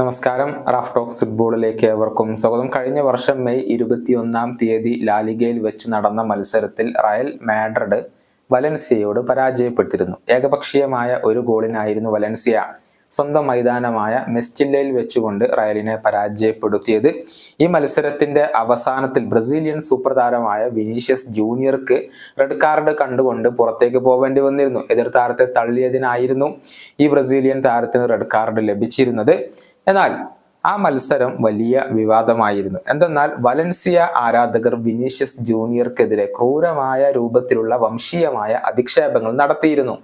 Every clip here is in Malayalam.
നമസ്കാരം. റാഫ് ടോക്സ് ഫുട്ബോളിലേക്ക് ഏവർക്കും സ്വാഗതം. കഴിഞ്ഞ വർഷം മെയ് ഇരുപത്തിയൊന്നാം തീയതി ലാലിഗയിൽ വെച്ച് നടന്ന മത്സരത്തിൽ റയൽ മാഡ്രിഡ് വലൻസിയയോട് പരാജയപ്പെട്ടിരുന്നു. ഏകപക്ഷീയമായ ഒരു ഗോളിനായിരുന്നു വലൻസിയ. സ്വന്തം മൈതാനമായ മെസ്റ്റില്ലയിൽ വെച്ചുകൊണ്ട് റയലിനെ പരാജയപ്പെടുത്തിയത്. ഈ മത്സരത്തിന്റെ അവസാനത്തിൽ ബ്രസീലിയൻ സൂപ്പർ താരമായ വിനീഷ്യസ് ജൂനിയർക്ക് റെഡ് കാർഡ് കണ്ടുകൊണ്ട് പുറത്തേക്ക് പോവേണ്ടി വന്നിരുന്നു. എതിർ താരത്തെ തള്ളിയതിനായിരുന്നു ഈ ബ്രസീലിയൻ താരത്തിന് റെഡ് കാർഡ് ലഭിച്ചിരുന്നത്. എന്നാൽ ആ മത്സരം വലിയ വിവാദമായിരുന്നു. എന്തെന്നാൽ വലൻസിയ ആരാധകർ വിനീഷ്യസ് ജൂനിയർക്കെതിരെ ക്രൂരമായ രൂപത്തിലുള്ള വംശീയമായ അധിക്ഷേപങ്ങൾ നടത്തിയിരുന്നു.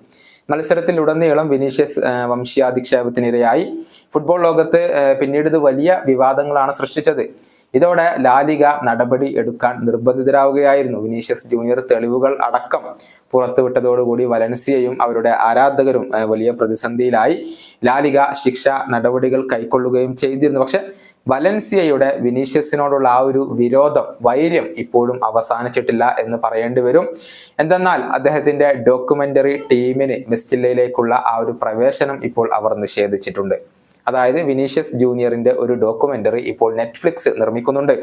മത്സരത്തിലുടനീളം വിനീഷ്യസ് വംശീയാധിക്ഷേപത്തിനിരയായി. ഫുട്ബോൾ ലോകത്ത് പിന്നീട് ഇത് വലിയ വിവാദങ്ങളാണ് സൃഷ്ടിച്ചത്. ഇതോടെ ലാലിക നടപടി എടുക്കാൻ നിർബന്ധിതരാവുകയായിരുന്നു. വിനീഷ്യസ് ജൂനിയർ തെളിവുകൾ അടക്കം പുറത്തുവിട്ടതോടുകൂടി വലൻസിയയും അവരുടെ ആരാധകരും വലിയ പ്രതിസന്ധിയിലായി. ലാലിക ശിക്ഷ നടപടികൾ കൈക്കൊള്ളുകയും ചെയ്തിരുന്നു. പക്ഷെ വലൻസിയയുടെ വിനീഷ്യസിനോടുള്ള ആ ഒരു വിരോധം വൈര്യം ഇപ്പോഴും അവസാനിച്ചിട്ടില്ല എന്ന് പറയേണ്ടി വരും. എന്തെന്നാൽ അദ്ദേഹത്തിന്റെ ഡോക്യുമെന്ററി ടീമിന് മെസ്റ്റില്ലയിലേക്കുള്ള ആ ഒരു പ്രവേശനം ഇപ്പോൾ അവർ നിഷേധിച്ചിട്ടുണ്ട്. അതായത് വിനീഷ്യസ് ജൂനിയറിന്റെ ഒരു ഡോക്യുമെന്ററി ഇപ്പോൾ നെറ്റ്ഫ്ലിക്സ് നിർമ്മിക്കുന്നുണ്ട്.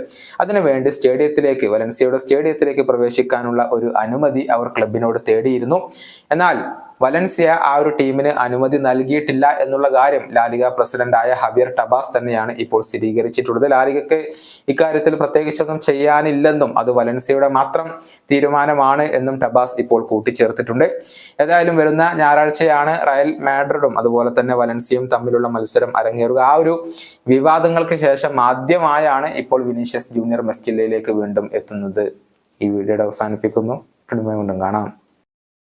അതിനുവേണ്ടി സ്റ്റേഡിയത്തിലേക്ക് വലൻസിയയുടെ സ്റ്റേഡിയത്തിലേക്ക് പ്രവേശിക്കാനുള്ള ഒരു അനുമതി അവർ ക്ലബിനോട് തേടിയിരുന്നു. എന്നാൽ വലൻസിയ ആ ഒരു ടീമിന് അനുമതി നൽകിയിട്ടില്ല എന്നുള്ള കാര്യം ലാലിക പ്രസിഡന്റായ ഹവിയർ ടബാസ് തന്നെയാണ് ഇപ്പോൾ സ്ഥിരീകരിച്ചിട്ടുള്ളത്. ലാലികക്ക് ഇക്കാര്യത്തിൽ പ്രത്യേകിച്ചൊന്നും ചെയ്യാനില്ലെന്നും അത് വലൻസിയയുടെ മാത്രം തീരുമാനമാണ് എന്നും ടബാസ് ഇപ്പോൾ കൂട്ടിച്ചേർത്തിട്ടുണ്ട്. ഏതായാലും വരുന്ന ഞായറാഴ്ചയാണ് റയൽ മാഡ്രിഡും അതുപോലെ തന്നെ വലൻസിയും തമ്മിലുള്ള മത്സരം അരങ്ങേറുക. ആ ഒരു വിവാദങ്ങൾക്ക് ശേഷം ആദ്യമായാണ് ഇപ്പോൾ വിനീഷ്യസ് ജൂനിയർ മെസ്റ്റില്ലയിലേക്ക് വീണ്ടും എത്തുന്നത്. ഈ വീഡിയോയുടെ അവസാനിപ്പിക്കുന്നു. കാണാം.